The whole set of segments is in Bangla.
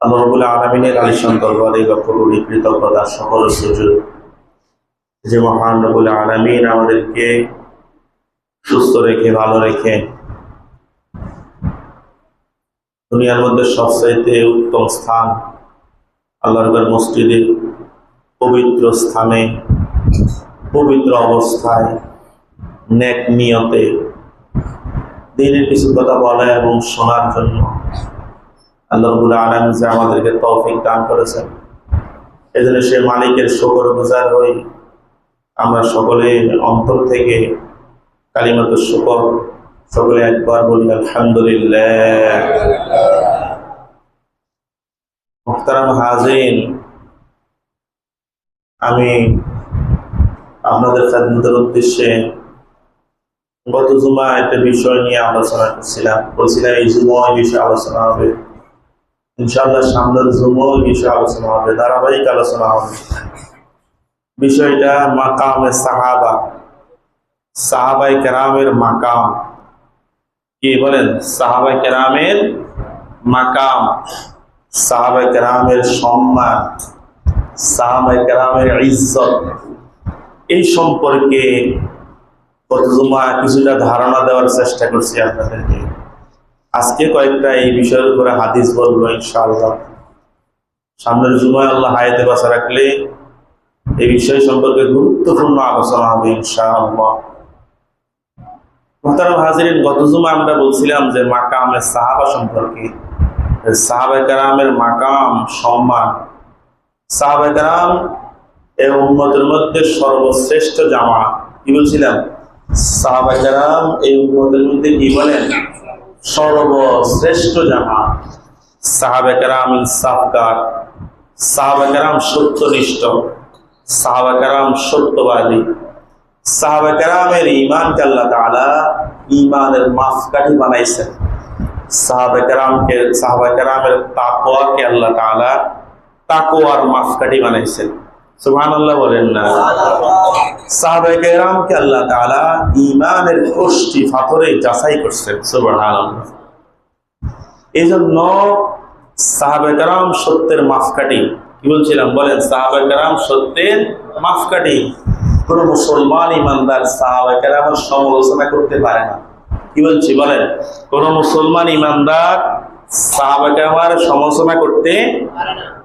আল্লাহ রবুল আলমিনের আলিশান দরবারে করুণী কৃতজ্ঞতা সকল সুযোগ যে আমাদেরকে সুস্থ রেখে, ভালো রেখে দুনিয়ার মধ্যে সবচাইতে উত্তম স্থান আল্লাহর মসজিদে পবিত্র স্থানে, পবিত্র অবস্থায়, নেক নিয়তে, দিনের কিছু কথা বলা এবং শোনার জন্য আল্লাহ রবুল যে আমাদেরকে তৌফিক দান করেছেন। এই জন্য সে মালিকের শকর গুজার হই আমরা সকলে অন্তর থেকে কালিমাত শকর সকলে একবার বলি, আলহামদুলিল্লাহ। মোহতারাম হাজিন আমি আপনাদের খেদমতের উদ্দেশ্যে গত জুমা একটা বিষয় নিয়ে আলোচনা করছিলাম। বলছিলাম, এই জুমা বিষয়ে আলোচনা হবে। ইনশাআল্লাহ সামনের জুমা এই বিষয়ে আলোচনা হবে, ধারাবাহিক আলোচনা হবে। বিষয়টা মাকামে সাহাবা। সাহাবাই কেরামের মাকাম। কি বলেন? সাহাবাই কেরামের মাকাম। সাহাবাই কেরামের সম্মান। সাহাবাই কেরামের ইজ্জত। এই সম্পর্কে গত কিছুটা ধারণা দেওয়ার চেষ্টা করছি আপনাদেরকে। আজকে কয়েকটা এই বিষয়ের উপরে হাদিস বলব ইনশাআল্লাহ। সামনের জুমায় আল্লাহ হায়াতে বাসা রাখলে এই বিষয় সম্পর্কে গুরুত্বপূর্ণ আলোচনা হবে ইনশাআল্লাহ। গত জুমা আমরা বলছিলাম যে মাকামের সাহাবা সম্পর্কে। সাহাবা কারামের মাকাম, সম্মান। সাহাবা কারাম এই উন্মতের মধ্যে সর্বশ্রেষ্ঠ জামা কি বলছিলাম? সাহাবা কারাম এই উন্মতের মধ্যে কি বলেন? সর্বশ্রেষ্ঠ জামা সাহাবা কারাম ইনসাফকার সাহাবা কারাম সত্যনিষ্ঠ। সাহাবা কারাম সত্যবাদী। সাহাবা কারামের ইমানকে আল্লাহ তাআলা ইমানের মাপকাঠি বানাইছেন। সাহাবা কারামকে, সাহাবা কারামের তাকওয়াকে আল্লাহ তাআলা তাকওয়ার মাপকাঠি বানাইছেন। বলেন না। সাহাবা কারামকে আল্লাহ তাআলা ইমানের কোষ্ঠী পাথরে যাচাই করছেন, সুবহানাল্লাহ। এই জন্য সাহাবা সত্যের সাহাবা সমালোচনা করতে পারে না। কি বলছি? বলেন, কোন মুসলমান ইমানদার সাহাবা কারামের সমালোচনা করতে সাহাবা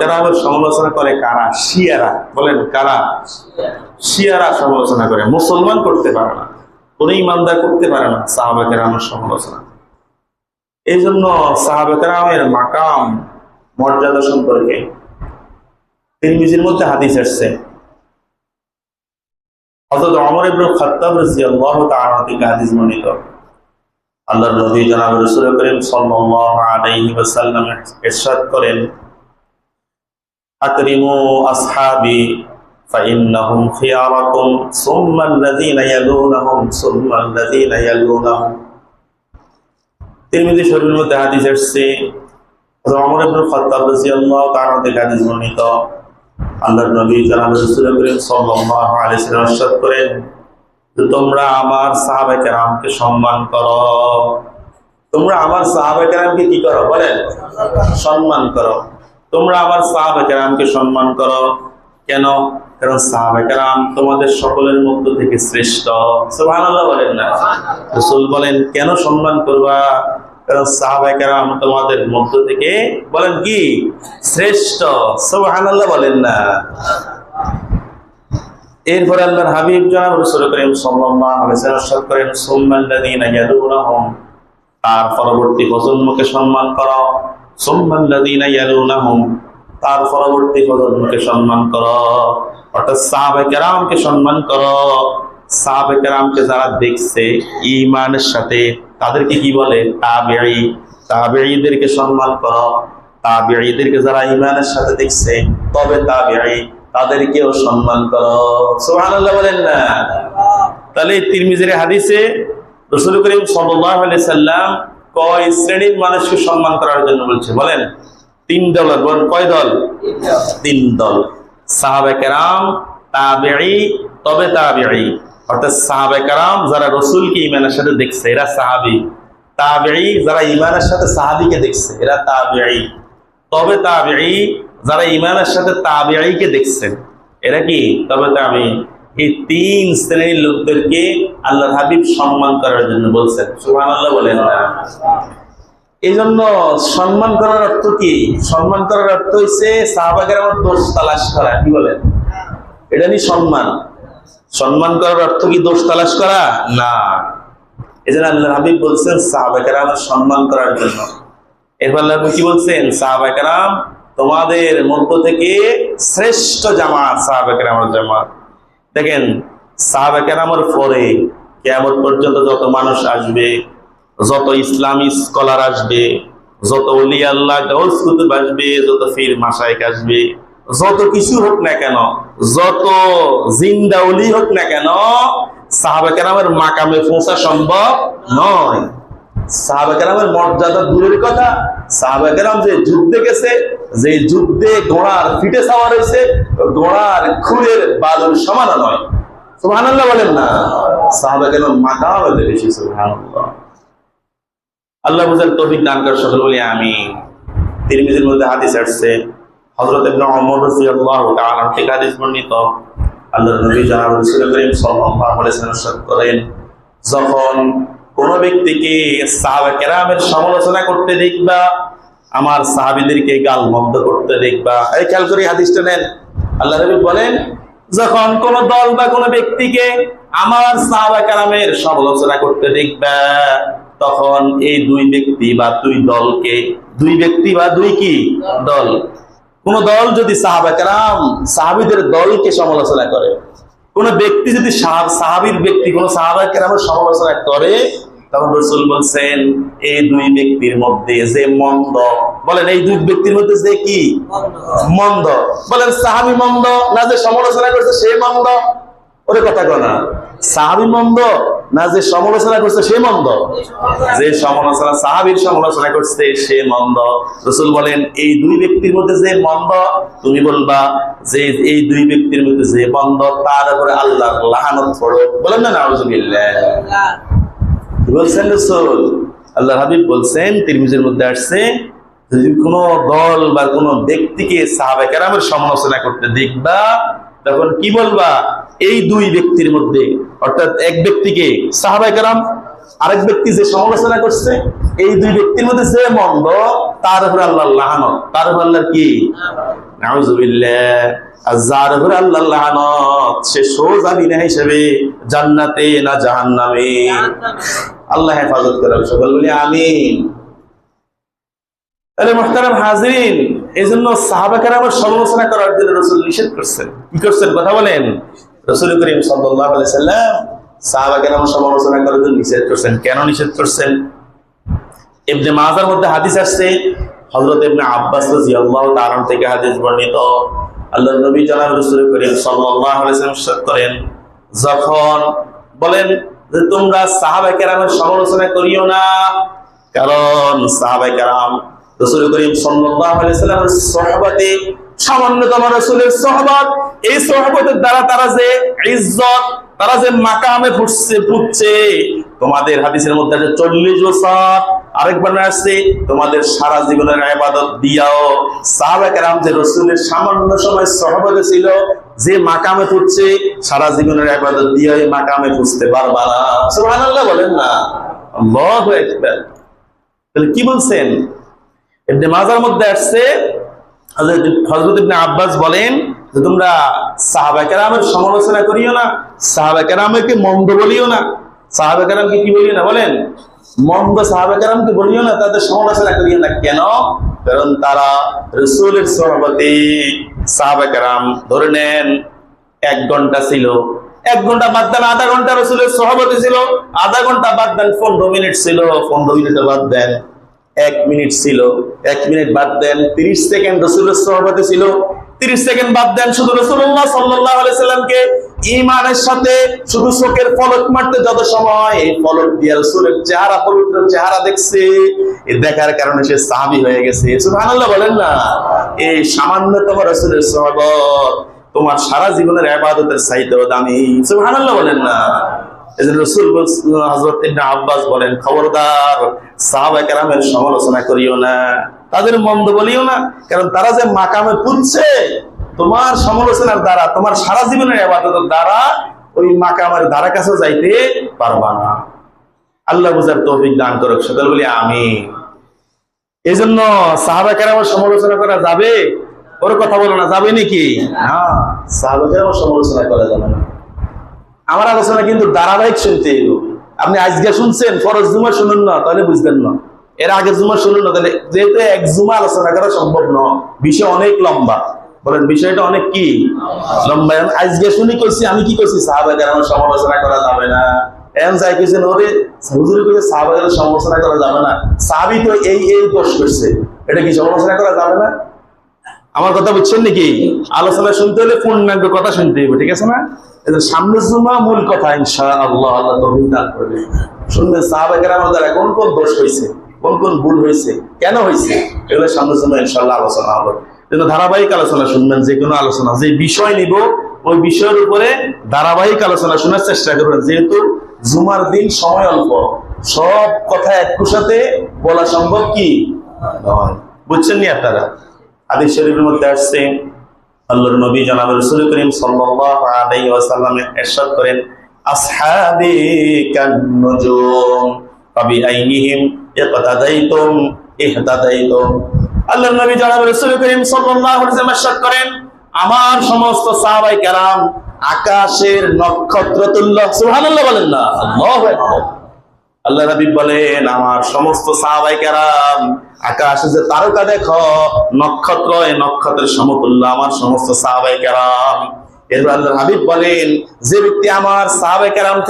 কারামের সমালোচনা করে কারা? শিয়ারা। বলেন, কারা? শিয়ারা সমালোচনা করে। মুসলমান করতে পারে না। ইমানদার করতে পারে না সমালোচনা। এই জন্য মাকাম, মর্যাদা সম্পর্কে মধ্যে হাদিস আসছে। হযরত ওমর ইবনে খাত্তাব রাদিয়াল্লাহু তাআলা নবী জনাব রাসূল করিম সাল্লাল্লাহু আলাইহি ওয়াসাল্লাম ইরশাদ করেন। আকরিমু আসহাবি فإنهم خياركم ثم الذين يلونهم ثم الذين يلونهم তিরমিজি শরীফের মধ্যে হাদিস আসছে ওমর ইবনে খাত্তাব রাদিয়াল্লাহু তাআলা থেকে হাদিস বর্ণিত আল্লাহর নবী জনাব রাসূল করিম সাল্লাল্লাহু আলাইহি ওয়াসাল্লাম ইরশাদ করেন যে তোমরা আমার সাহাবায়ে কেরামকে সম্মান করো তোমরা আমার সাহাবায়ে কেরামকে কি করো বলেন সম্মান করো তোমরা আবার সাহাবায়ে কেরামকে সম্মান করো। কেন? কারণ সাহাবায়ে কেরাম তোমাদের সকলের মধ্য থেকে শ্রেষ্ঠ। সুবহানাল্লাহ বলেন না। রাসূল বলেন, কেন সম্মান করবা? কারণ সাহাবায়ে কেরাম তোমাদের মধ্য থেকে বলেন কি? শ্রেষ্ঠ। সুবহানাল্লাহ বলেন না। এরপরে আল্লাহর হাবিব জনাব রাসূল করিম সাল্লাল্লাহু করেন সুম্মাল্লাযীনা তার পরবর্তী প্রজন্মকে সম্মান করো। তার পরবর্তী প্রজন্মকে সম্মান করো। অর্থাৎ সাহাবে কেরামকে সম্মান করো। সাহাবে কেরামকে যারা দেখছে ইমানের সাথে তাদেরকে কি বলে? তাবেঈ। তাবেঈদেরকে সম্মান করো। তাবেঈদেরকে যারা ইমানের সাথে দেখছে, তবে তাবেঈ তাদেরকেও সম্মান করো। সুবহানাল্লাহ বলেন না? তাহলে তিরমিজির হাদিসে রাসূল করিম সাল্লাল্লাহু আলাইহি সাল্লাম কয় শ্রেণির মানুষকে সম্মান করার জন্য বলছে? বলেন, তিন দল, বলেন, কয় দল? তিন দল। সাহাবে কেরাম, তাবেঈ, তবে তাবেঈ। অর্থাৎ সাহাবে কেরাম যারা রসুলকে ইমানের সাথে দেখছে, এরা সাহাবি। তাবেঈ যারা ইমানের সাথে সাহাবিকে দেখছে, এরা তাবেঈ। তবে তাবিঈ যারা ইমানের সাথে তাবিঈকে দেখছেন এরা কি? তবে তাবি এই তিন শ্রেণির লোকদেরকে আল্লাহ হাবিব সম্মান করার জন্য বলছেন। সুহান আল্লাহ বলেন না। এই জন্য সম্মান করার অর্থ কি? সম্মান করার অর্থ হচ্ছে সাহাবাগের আমার দোষ তালাশ করা, কি বলেন? এটা নি সম্মান? সম্মান করার অর্থ কি দোষ তালাশ করা? না। এই জন্য আল্লাহ হাবিব বলছেন সাহাবাকের আমার সম্মান করার জন্য। এরপর আল্লাহ কি বলছেন? সাহাবাকেরাম তোমাদের মধ্য থেকে শ্রেষ্ঠ জামাত সাহাবাকের আমার জামাত। দেখেন সাহাবাকের আমার পরে কেমন পর্যন্ত যত মানুষ আসবে, যত ইসলামী স্কলার আসবে, যত অলি আল্লাহ আসবে, যত ফির মাসাইক আসবে, যত কিছু হোক না কেন, যত জিন্দা অলি হোক না কেন, সাহাবা কেরামের মাকামে পৌঁছা সম্ভব নয়। সাহাবা কেরামের মর্যাদা দূরের কথা। সাহাবা কেরাম যে যুদ্ধে গেছে যে যুদ্ধে ঘোড়ার ফিটে সাওয়ার হয়েছে ঘোড়ার খুরের বালুর সমান নয়। সুবহানাল্লাহ বলেন না। সাহাবা কেরাম মাকাম বেশি সুবহানাল্লাহ। আল্লাহ বুঝার তৌফিক দান সকল বলি আমি তিরমিজির মধ্যে হাদিস আসছে হযরত ইবনে ওমর রাদিয়াল্লাহু তাআলা থেকে হাদিস বর্ণিত। আল্লাহর নবী জনাব রাসূল করিম সাল্লাল্লাহু আলাইহি ওয়াসাল্লাম করেন যখন কোন ব্যক্তিকে সাহাবা কেরামের সমালোচনা করতে দেখবা, আমার সাহাবীদেরকে গালমন্দ করতে দেখবা। এই খেয়াল করে হাদিসটা নেন। আল্লাহ নবী বলেন, যখন কোন দল বা কোন ব্যক্তিকে আমার সাহাবা কেরামের সমালোচনা করতে দেখবা, তখন এই দুই ব্যক্তি বা দুই দলকে, দুই ব্যক্তি বা দুই কি? দল। কোন দল যদি সাহাবাকেরাম সাহাবিদের দলকে সমালোচনা করে, কোন ব্যক্তি যদি সাহাব- সাহাবীর ব্যক্তি, কোন সাহাবাকেরামের সমালোচনা করে তখন রসুল বলছেন এই দুই ব্যক্তির মধ্যে যে মন্দ বলেন, এই দুই ব্যক্তির মধ্যে যে কি? মন্দ। বলেন, সাহাবি মন্দ না যে সমালোচনা করছে সে মন্দ? ওরে কথা কনা সাহাবি মন্দ না যে সমালোচনা করছে সে মন্দ? যে সমালোচনা, সাহাবির সমালোচনা করছে সে মন্দ। রসুল বলেন, এই দুই ব্যক্তির মধ্যে যে মন্দ, তুমি বলবা যে এই দুই ব্যক্তির মধ্যে যে মন্দ, তার উপরে আল্লাহ লাহানত বলেন না, নাউজুবিল্লাহ। বলছেন রসুল আল্লাহ হাবিব বলছেন, তিরমিজের মধ্যে আসছে, যদি কোনো দল বা কোনো ব্যক্তিকে সাহাবে সমালোচনা করতে দেখবা, তখন কি বলবা? এই দুই ব্যক্তির মধ্যে, অর্থাৎ এক ব্যক্তিকে সাহাবাই আরেক ব্যক্তি যে সমালোচনা করছে, এই দুই ব্যক্তির মধ্যে যে মন্দ, তার উপর আল্লাহ লাহানত, তার উপর আল্লাহর কি? যার উপর আল্লাহ লাহানত, সে সোজা বিনা হিসেবে জান্নাতে না জাহান্নামে। আল্লাহ হেফাজত করেন। সকল বলি, আমিন। তাহলে মোহতারাম হাজরিন এই জন্য সাহাবাকার আমার সমালোচনা করার জন্য রসুল নিষেধ করছেন। কি করছেন? কথা বলেন। রসুল করিম সাল্লাহ সাল্লাম সাহাবাকার আমার সমালোচনা করার জন্য নিষেধ করছেন। কেন নিষেধ করছেন? মাজার মধ্যে হাদিস আসছে ইবনে আব্বাস থেকে হাদিস বর্ণিত। আল্লাহর নবী জনাব রাসূল করিম করেন, যখন বলেন যে তোমরা সাহাবাই কেরামের সমালোচনা করিও না। কারণ সাহাবাই কেরাম রসুল করিম ওয়াসাল্লামের সহবতে, সামান্যতম রসুলের সহবত, এই সহবতের দ্বারা তারা যে ইজ্জত, তারা যে মাকামে ফুটছে তোমাদের হাদিসের মধ্যে আছে চল্লিশ বছর। আরেকবার আসছে, তোমাদের সারা জীবনের আবাদত দিয়াও। সাহাবাকেরাম যে রসুলের সামান্য সময় সহবতে ছিল, যে মাকামে ফুটছে সারা জীবনের আবাদত দিয়ে মাকামে ফুটতে পারবা না। সুবহানাল্লাহ বলেন না। তাহলে কি বলছেন? এমনি মাজার মধ্যে আসছে, হযরত ইবনে আব্বাস বলেন যে তোমরা সাহাবা কেরামের সমালোচনা করিও না সাহাবা কেরামকে মন্দ বলিও না। সাহাবা কেরামকে কি বলিও না? বলেন, মন্দ সাহাবা কেরামকে বলিও না, তাদের সমালোচনা করিও না। কেন? কারণ তারা রসুলের সহবতে সাহাবা কেরাম ধরে নেন, এক ঘণ্টা ছিল। এক ঘণ্টা বাদ দেন, আধা ঘণ্টা রসুলের সহবতে ছিল। আধা ঘণ্টা বাদ দেন, পনেরো মিনিট ছিল। পনেরো মিনিটে বাদ দেন, এক মিনিট ছিল। এক মিনিট বাদ দেন, তিরিশ সেকেন্ড রসুলের সহবতে ছিল। তিরিশ সেকেন্ড বাদ দেন, শুধু রসুল্লাহ সাল্লাহ সাল্লামকে ইমানের সাথে শুধু চোখের ফলক মারতে যত সময় ফলক দিয়ে রসুলের চেহারা, পবিত্র চেহারা দেখছে। দেখার কারণে সে সাহাবি হয়ে গেছে। সুবহানাল্লাহ বলেন না, এই সামান্যতম রসুলের সহবত তোমার সারা জীবনের আবাদতের চাইতেও দামি। সুবহানাল্লাহ বলেন না। হজরত আব্বাস বলেন, খবরদার সাহাবা কেরামের সমালোচনা করিও না। তাদের মন্দ বলিও না কারণ তারা যে মাকামে পুচ্ছে তোমার সমালোচনার দ্বারা তোমার সারা জীবনের আবাদতের দ্বারা ওই মাকামের দ্বারা কাছে যাইতে পারবা না। আল্লাহ বুঝার তৌফিক দান করুক সকল বলি আমি এই জন্য সাহাবা কেরামের সমালোচনা করা যাবে? ওর কথা বলো না যাবে নাকি? হ্যাঁ সাহাবা কেরামের সমালোচনা করা যাবে না। আমার আলোচনা কিন্তু ধারাবাহিক শুনতে আপনি আজকে শুনছেন ফরজ জুমা শুনুন না তাহলে বুঝবেন না। এর আগের জুমা শুনুন না, তাহলে যেহেতু এক জুমা আলোচনা করা সম্ভব নয়, বিষয় অনেক লম্বা। বলেন, বিষয়টা অনেক কি? লম্বা। আজকে শুনি করছি আমি কি করছি সাহাবা কেরামের সমালোচনা করা যাবে না। না। না? আমার কথা নাকি? আলোচনা শুনতে হলে কথা শুনতে হবে ঠিক আছে না? জুমা মূল কথা আমার দ্বারা কোন কোন দোষ হয়েছে কোন কোন ভুল হয়েছে। কেন হয়েছে? এগুলো সামনে সামনে ইনশাল্লাহ আলোচনা হবে। কিন্তু ধারাবাহিক আলোচনা শুনবেন, যে কোনো আলোচনা, যে বিষয় নিব, ওই বিষয়ের উপরে ধারাবাহিক আলোচনা শোনার চেষ্টা করবেন। যেহেতু জুমার দিন সময় অল্প, সব কথা একটুর সাথে বলা সম্ভব কি? বুঝছেন নি আপনারা? হাদিস শরীফের মধ্যে আসছে, আল্লাহর নবী জনাব রাসূল করিম সাল্লাল্লাহু আলাইহি ওয়াসাল্লাম ইরশাদ করেন আসহাবি কান নুজুম ফাবি আইনিহিম নবী করিম করেন, আমার সমস্ত সাহাবাই কেরাম আকাশের নক্ষত্র তুল্য। সুবহানাল্লাহ বলেন না, আল্লাহু রাবিব বলেন, আমার সমস্ত সাহাবাই কেরাম, আকাশে যে তারকা দেখো নক্ষত্র এই নক্ষত্রের সমতুল্য, আমার সমস্ত সাহাবাই কেরাম। হাবিব বলেন আমার সাহাবাই কেরাম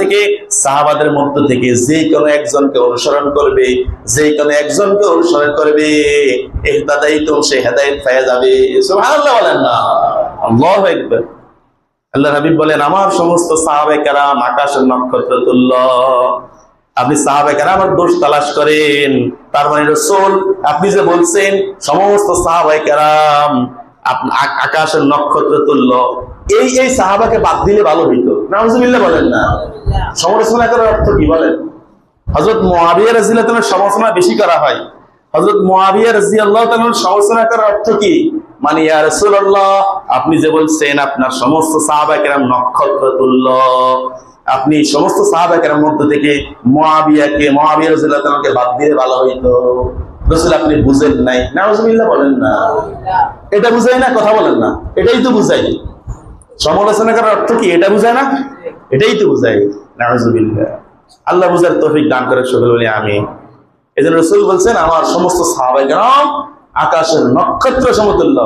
অনুসরণ করবে অনুসরণ না। হাবিব বলেন, আমার সমস্ত সাহাবাই কেরাম আকাশের নক্ষত্র তুল্য। আপনি সাহাবাহাম আমার দোষ তালাশ করেন। তার মানে রসুল, আপনি যে বলছেন, সমস্ত সাহাবাহাম আকাশের নক্ষত্র তুল্য। এই এই সাহাবাকে বাদ দিলে ভালো হইতো। নাউজুবিল্লাহ বলেন না। সমালোচনা করার অর্থ কি বলেন? হজরত মহাবিয়া রাজিল্লাহ সমালোচনা বেশি করা হয়। হজরত মহাবিয়া রাজি আল্লাহ সমালোচনা করার অর্থ কি? মানে ইয়া রাসূলুল্লাহ, আপনি যে বলছেন আপনার সমস্ত সাহাবাকেরাম নক্ষত্র তুল্য। আপনি সমস্ত সাহাবাকের মধ্য থেকে মহাবিয়াকে মহাবিয়া রাজুল্লাহকে বাদ দিয়ে ভালো হইতো। রসুল আপনি বুঝেন নাই। নাউজুবিল্লাহ বলেন না। এটা বুঝাই না, কথা বলেন না। এটাই তো বুঝাই। সমালোচনা করার অর্থ কি? এটা বুঝায় না? এটাই তো বুঝাই। নাউজুবিল্লাহ। আল্লাহ বুঝার তৌফিক দান করে সকল বলি আমি এই জন্য রসুল বলছেন, আমার সমস্ত সাহাবাকেরাম আকাশের নক্ষত্র সমতুল্য।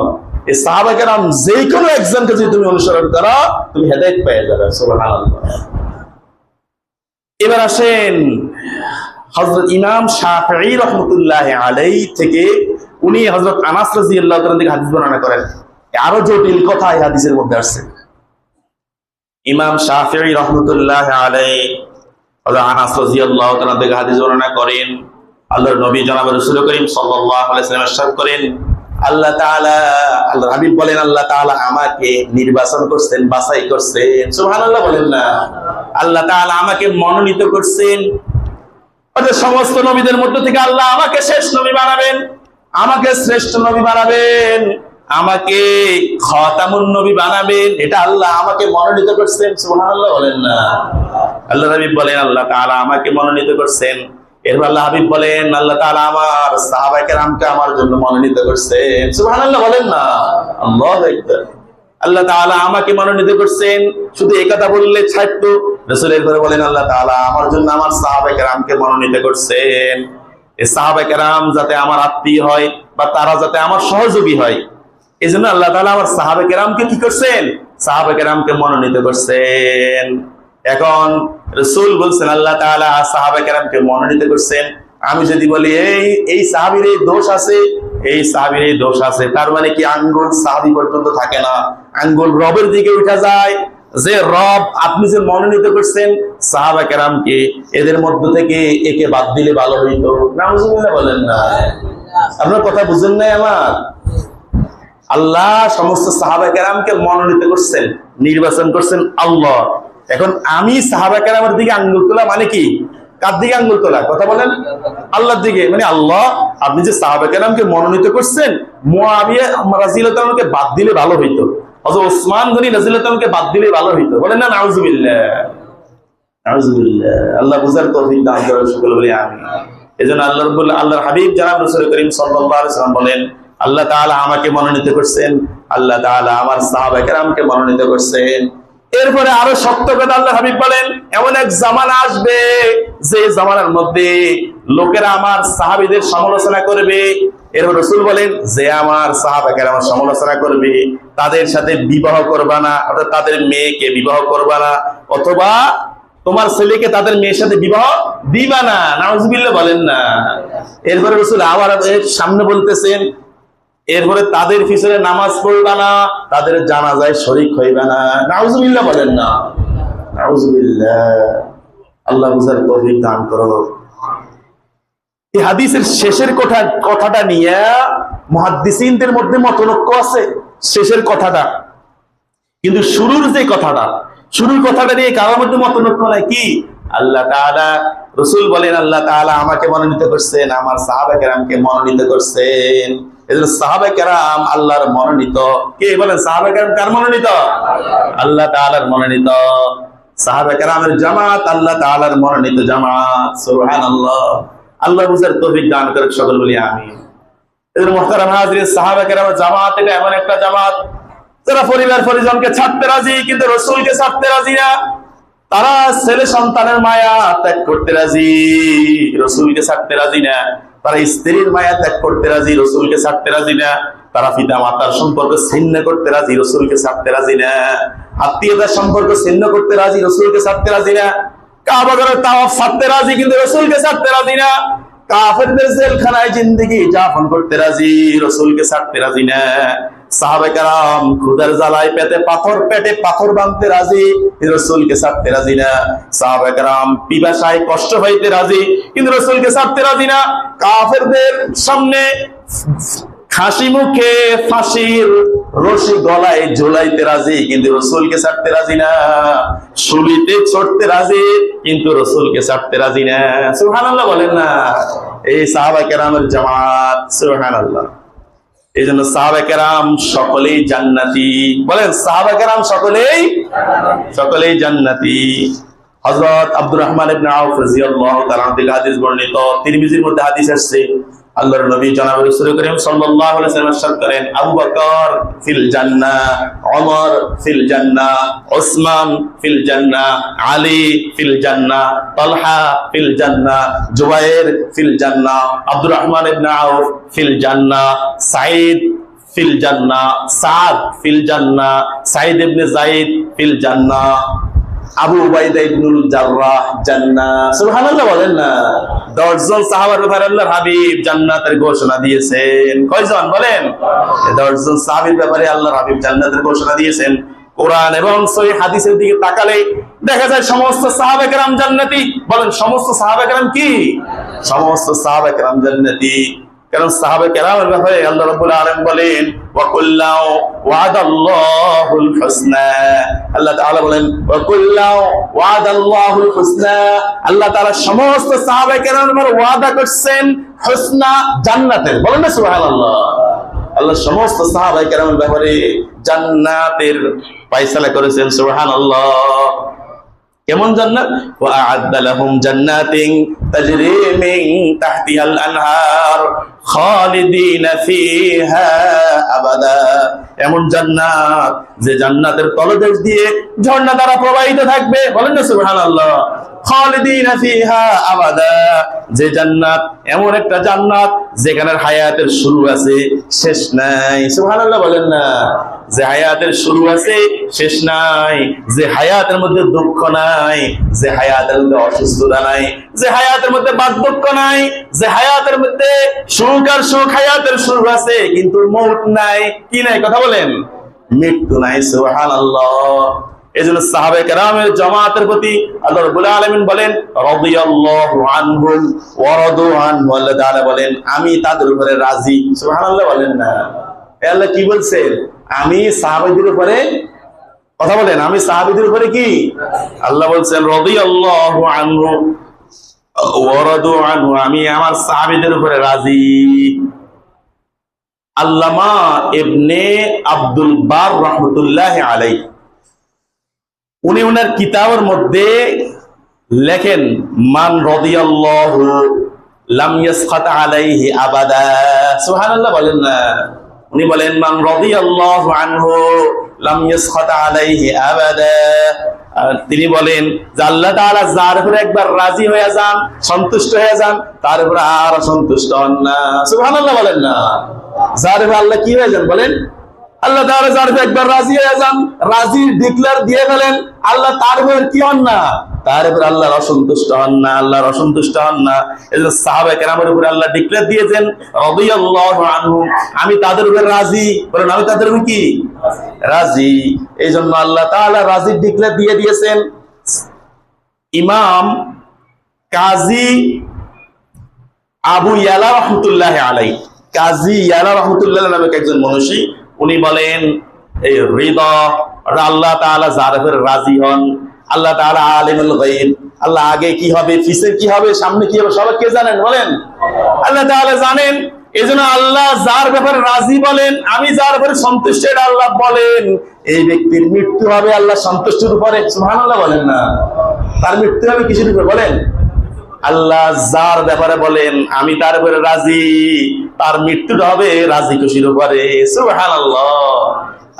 এই সাহাবাকেরাম যে কোনো একজনকে যদি তুমি অনুসরণ করো, তুমি হেদায়ত পেয়ে যাবে। সুবহানাল্লাহ। এবার আসেন হজরত ইমাম শাফি রহমতুল্লাহ আলাই থেকে উনি হজরত আনাস থেকে হাদিস বর্ণনা করেন। আরও জটিল কথা এই হাদিসের মধ্যে আসছে। ইমাম শাফি রহমতুল্লাহ আলাই আল্লাহ করেন। আল্লাহর নবী জনাব করেন। আল্লাহ তাআলা আল্লাহ বলেন, আল্লাহ আমাকে নির্বাচন করছেন, বাছাই করছেন। বলেন আল্লাহ তাআলা আমাকে মনোনীত করছেন। সমস্ত নবীদের মধ্য থেকে আল্লাহ আমাকে শেষ নবী বানাবেন, আমাকে শ্রেষ্ঠ নবী বানাবেন, আমাকে খতামুন নবী বানাবেন, এটা আল্লাহ আমাকে মনোনীত করছেন, সুবহানাল্লাহ বলেন না। আল্লাহ হাবিব বলেন, আল্লাহ তাআলা আমাকে মনোনীত করছেন। এরপর আল্লাহ হাবিব বলেন, আল্লাহ তাআলা আমার সাহাবায়ে কেরামকে আমার জন্য মনোনীত করছেন। সুবহানাল্লাহ বলেন না। আল্লাহু আকবার। আল্লাহ তাআলা আমাকে মনোনীত করছেন। শুধু এই কথা বললে ছাড়তো রাসূলের পরে বলেন, আল্লাহ তাআলা আমার জন্য আমার সাহাবায়ে কেরামকে মনোনীত করছেন। এই সাহাবায়ে কেরাম যাতে আমার আত্মীয় হয় বা তারা যাতে আমার সহযোগী হয়। এই জন্য আল্লাহ তাআলা আমার সাহাবায়ে কেরামকে কি করছেন? সাহাবায়ে কেরামকে মনোনীত করছেন। এখন রসুল বলছেন, আল্লাহ তাআলা সাহাবা কেরামকে মনোনীত করছেন। আমি যদি বলি, এই এই সাহাবির এই দোষ আছে? এই সাহাবির এই দোষ আছে। তার মানে কি আঙ্গুল সাহাবি পর্যন্ত থাকে না। আঙ্গুল রবের দিকে উঠা যায়। যে রব আপনি যে মনোনীত করছেন, সাহাবা কেরামকে এদের মধ্য থেকে একে বাদ দিলে ভালো হইতো। বলেন না। আপনার কথা বুঝেন নাই আমার? আল্লাহ সমস্ত সাহাবা কেরামকে মনোনীত করছেন, নির্বাচন করছেন আল্লাহ। এখন আমি সাহাবাকের আমার দিকে আঙ্গুল তোলা মানে কি? কার দিকে আঙ্গুল তোলা? কথা বলেন। আল্লাহর দিকে। মানে আল্লাহ, আপনি যে সাহাবাকেরামকে মনোনীত করছেন মুয়াবিয়া রাজিয়ালকে বাদ দিলে ভালো হইতো। ওসমান গনি বাদ দিলে ভালো হইতো। বলেন না আল্লাহ বুঝার বলি আমি আল্লাহ আল্লাহর হাবিব যারা করিম সাল্লাম বলেন, আল্লাহ তাআলা আমাকে মনোনীত করছেন, আল্লাহ তাআলা আমার সাহাবায়ে মনোনীত করছেন। এরপরে আরও সত্য কথা আল্লাহ হাবিব বলেন, এমন এক জামানা আসবে যে জামানার মধ্যে লোকেরা আমার সাহাবীদের সমালোচনা করবে। এরপর রসুল বলেন, যে আমার সাহাবাকে আমার সমালোচনা করবে, তাদের সাথে বিবাহ করবা না, অর্থাৎ তাদের মেয়েকে বিবাহ করবা না, অথবা তোমার ছেলেকে তাদের মেয়ের সাথে বিবাহ দিবা না। নাউজুবিল্লাহ বলেন না। এরপরে রসুল আবার সামনে বলতেছেন এরপরে তাদের পিছনে নামাজ পড়বা না, তাদের জানাজায় শরিক হইবে না। বলেন না। আল্লাহ শেষের কথা কথাটা কিন্তু শুরুর যে কথাটা, শুরুর কথাটা কি? আল্লাহ রসুল বলেন, আল্লাহ আমাকে মনোনীত করছেন, আমার সাহাবা কেরামকে মনোনীত করছেন। এজন্য সাহাবা জামাত এটা এমন একটা জামাত। পরিজনকে ছাড়তে রাজি, কিন্তু রসুলকে ছাড়তে রাজি না, তারা ছেলে সন্তানের মায়া ত্যাগ করতে রাজি। রসুলকে ছাড়তে রাজি না। তারা স্ত্রীর মায়া ত্যাগ করতে রাজি, রসুলকে ছাড়তে রাজি না। তারা পিতা মাতার সম্পর্ক ছিন্ন করতে রাজি, রসুলকে ছাড়তে রাজি না। আত্মীয়তার সম্পর্ক ছিন্ন করতে রাজি, রসুলকে ছাড়তে রাজি না। কাফেরদের জেলখানায় জিন্দেগি যাপন করতে রাজি, রসুলকে ছাড়তে রাজি না। সাহাবেকারাম রাজি। কিন্তু হাসি মুখে ফাঁসির রশি গলায় ঝোলাইতে রাজি, কিন্তু রসুলকে ছাড়তে রাজি না। শুলিতে ছড়তে রাজি, কিন্তু রসুলকে ছাড়তে রাজি না। সুহান বলেন না। এই সাহাবা কেরামের জামাত সুহান আল্লাহ এই জন্য সাহাবেকেরাম সকলেই জান্নাতি। বলেন সাহাবেকেরাম সকলেই সকলেই জান্নাতি। হজরত আব্দুর রহমান ইবনে আউফ রাদিয়াল্লাহু তাআলা হাদিস বর্ণিত। তিরমিজির মধ্যে হাদিস আসছে আল্লাহর নবী জনাব রাসূল করিম সাল্লাল্লাহু আলাইহি ওয়াসাল্লাম করেন, আবু বকর ফিল জান্নাহ, ওমর ফিল জান্নাহ, ওসমান ফিল জান্নাহ, আলী ফিল জান্নাহ, তালহা ফিল জান্নাহ, জুবাইর ফিল জান্নাহ, আব্দুর রহমান ইবনে আউফ ফিল জান্নাহ, সাঈদ ফিল জান্নাহ, সাদ ফিল জান্নাহ, সাঈদ ইবনে যায়েদ ফিল জান্নাহ। আবু উবাইদা ইবনুল জাররাহ জান্নাত সুবহানাল্লাহ বলেন না। দশজন সাহাবার ব্যাপারে আল্লাহর হাবিব জান্নাতের ঘোষণা দিয়েছেন। কয়জন বলেন? সাহাবীর ব্যাপারে হাবিব জান্নাতের ঘোষণা দিয়েছেন। কোরআন এবং সহি হাদিসের দিকে তাকালে দেখা যায় সমস্ত সাহাবা কেরাম জান্নাতি। বলেন, সমস্ত সাহাবা কেরাম কি? সমস্ত সাহাবা কেরাম জান্নাতি। কারণ সাহাবে কেরামের ব্যাপারে আল্লাহ রাব্বুল আলামিন বলেন ওয়া কুল্লাউ ওয়াদাল্লাহুল হুসনা। আল্লাহ তাআলা বলেন ওয়া কুল্লাউ ওয়াদাল্লাহুল হুসনা। আল্লাহ তাআলা সমস্ত সাহাবে কেরামের ওয়াদা করছেন, হুসনা জান্নাতের। বলেন না, সুবহানাল্লাহ। আল্লাহ সমস্ত সাহাবা কেরামের ব্যাপারে জান্নাতের ফয়সালা করেছেন, সুবহানাল্লাহ। কেমন জান্নাত? ওয়া আ'আদ্দা লাহুম জান্নাতিন তাজরি মিন তাহতিহাল আনহার। এমন জান্নাত, যে জান্নাতের তলদেশ দিয়ে ঝর্ণা দ্বারা প্রবাহিত থাকবে। বলেন না ফিহা আবাদা। যে জান্নাত, এমন একটা জান্নাত যেখানে হায়াতের শুরু আছে, শেষ নাই। সুবহানাল্লাহ বলেন না। যে হায়াতের শুরু আছে, শেষ নাই। যে হায়াতের মধ্যে দুঃখ নাই, যে হায়াতের মধ্যে অসুস্থতা নাই, যে হায়াতের মধ্যে বার্ধক্য নাই, যে হায়াতের মধ্যে সুখ আর সুখ হায়াতের শুরু আছে, কিন্তু মৌত নাই। কি নাই? কথা বলেন। মৃত্যু নাই, সুবহানাল্লাহ। এজন্য সাহাবে কেরামের জামাতের প্রতি আল্লাহ রাব্বুল আলামিন বলেন আল্লাহ বলেন, আমি তাদের উপরে রাজি। সুবহানাল্লাহ বলেন না। আল্লাহ কি বলছেন আমি সাহাবাদের উপরে কথা বলেন, আমি সাহাবিদের উপরে কি? আল্লাহ বলছেন রদি আল্লাহ আমি আমার সাহাবিদের উপরে রাজি। আল্লামা ইবনে আব্দুল বার রহমতুল্লাহ আলাই উনি উনার কিতাবের মধ্যে লেখেন, মান রদিয়াল্লাহু লাম ইয়াসখাত আলাইহি আবাদা সুবহানাল্লাহ বলেন না। উনি বলেন, মান রাদিয়াল্লাহু আনহু লাম আলাইহি আবাদা। তিনি বলেন আল্লাহ তাআলা যার উপরে একবার রাজি হয়ে যান, সন্তুষ্ট হয়ে যান, তার উপরে আর সন্তুষ্ট হন না। সুবহানাল্লাহ বলেন না। যার উপরে আল্লাহ কি হয়ে যান বলেন? আল্লাহ যার একবার রাজি হয়ে যান, রাজি ডিক্লেয়ার দিয়ে ফেলেন, আল্লাহ তার কি হন না? তার উপরে আল্লাহর অসন্তুষ্ট হন না, আল্লাহর অসন্তুষ্ট হন না। এই সাহাবা কেরামের উপরে আল্লাহ ডিক্লেয়ার দিয়েছেন আমি তাদের উপরে রাজি। বলেন, আমি তাদের উপরে কি? রাজি। এই জন্য আল্লাহ তাআলা রাজি ডিক্লেয়ার দিয়ে দিয়েছেন। ইমাম কাজী আবু ইয়ালা রহমতুল্লাহ আলাই কাজী ইয়ালা রহমতুল্লাহ নামে একজন মনীষী উনি বলেন, এই হৃদয় আল্লাহ তাআলা উপর রাজি হন, আল্লাহ তাআলা আলিমুল গায়ব। আল্লাহ আগে কি হবে ফিসে কি হবে, সামনে কি হবে, সবাই কে জানেন, বলেন। আল্লাহ তাআলা জানেন, এজন্য আল্লাহ যার ব্যাপারে রাজি বলেন, আমি যার ব্যাপারে সন্তুষ্ট আল্লাহ বলেন। এই ব্যক্তির মৃত্যু হবে আল্লাহ সন্তুষ্টির উপরে বলেন না। তার মৃত্যু হবে কিসের উপরে, বলেন। আল্লাহ যার ব্যাপারে বলেন, আমি তার উপরে রাজি। তার মৃত্যুটা হবে রাজি খুশির উপরে।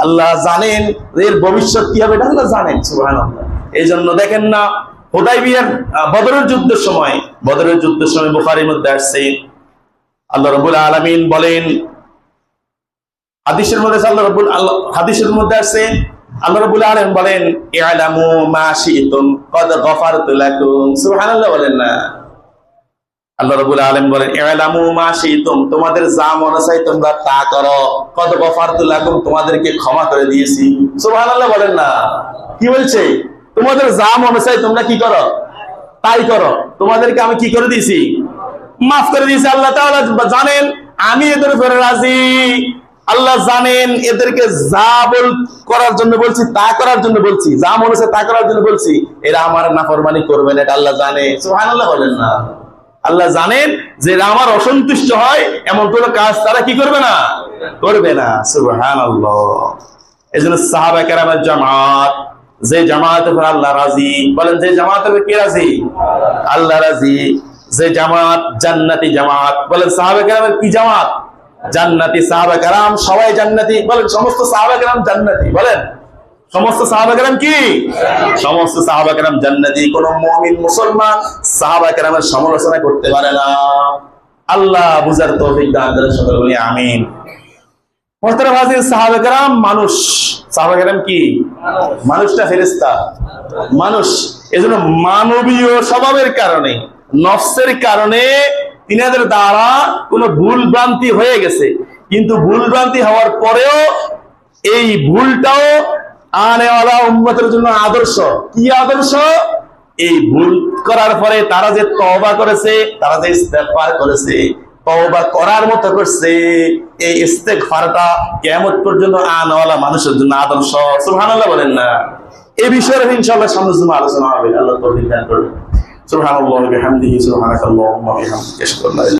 আল্লাহ জানেন এর ভবিষ্যৎ কি হবে এটা আল্লাহ জানেন সুবহান এই জন্য দেখেন না হোদাই বদরের যুদ্ধের সময়, বদরের যুদ্ধের সময় বুখারির মধ্যে আসছে। আল্লাহ রবুল আলমিন বলেন, হাদিসের মধ্যে আল্লাহ রবুল আল্লাহ হাদিসের মধ্যে আসছে তোমাদের তোমরা তোমাদেরকে ক্ষমা করে দিয়েছি। সুবহানাল্লাহ বলেন না। কি বলছে? তোমাদের যা মনে তোমরা কি করো? তাই করো। তোমাদেরকে আমি কি করে দিয়েছি? মাফ করে দিয়েছি আল্লাহ তাআলা, জানেন, আমি এদের উপরে রাজি। আল্লাহ জানেন, এদেরকে যা বল, করার জন্য বলছি, তা করার জন্য বলছি, যা মনে হচ্ছে তা করার জন্য বলছি, এরা আমার নাফরমানি করবে না, এটা আল্লাহ জানে। সুবহানাল্লাহ বলেন না। আল্লাহ জানেন যে আমার অসন্তুষ্ট হয়, এমন কোন কাজ তারা কি করবে না? করবে না। সুবহানাল্লাহ। এই জন্য সাহাবা জামাত, যে জামাতের আল্লাহ রাজি, বলেন যে জামাতের উপর কে রাজি? আল্লাহ রাজি। যে জামাত জান্নাতি জামাত, বলেন সাহাবা কেরামের কি জামাত? জান্নাতি সাহাবা কারাম, সবাই জান্নাতি। বলেন, সমস্ত সাহাবা কারাম জান্নাতি, বলেন। সমস্ত সাহাবা কারাম কি? সমস্ত সাহাবা কারাম জান্নাতি। কোন মুমিন, মুসলমান সাহাবা কারামের সমালোচনা করতে পারে না। আল্লাহ বুঝার তৌফিক দান করেন সকলে বলি, আমিন। ফেরেশতা। মানুষ। এজন্য মানবীয় স্বভাবের কারণে, নফসের কারণে তিনাদের দ্বারা কোনো ভুল ভ্রান্তি হয়ে গেছে। কিন্তু ভুল ভ্রান্তি হওয়ার পরেও এই ভুলটাও আনেওয়ালা উম্মতের জন্য আদর্শ। কি আদর্শ? এই ভুল করার পরে তারা যে তওবা করেছে, তারা যে ইস্তেগফার করেছে, তওবা করার মতো করছে, এই ইস্তেগফারটা কেমন পর্যন্ত আনেওয়ালা মানুষের জন্য আদর্শ। সুবহানাল্লাহ বলেন না। এই বিষয়ে ইনশাআল্লাহ সামনের জন্য আলোচনা হবে, আল্লাহ তৌফিক দান করবেন سبحان الله بحمده سبحانك اللهم وبحمدك أشهد أن لا إله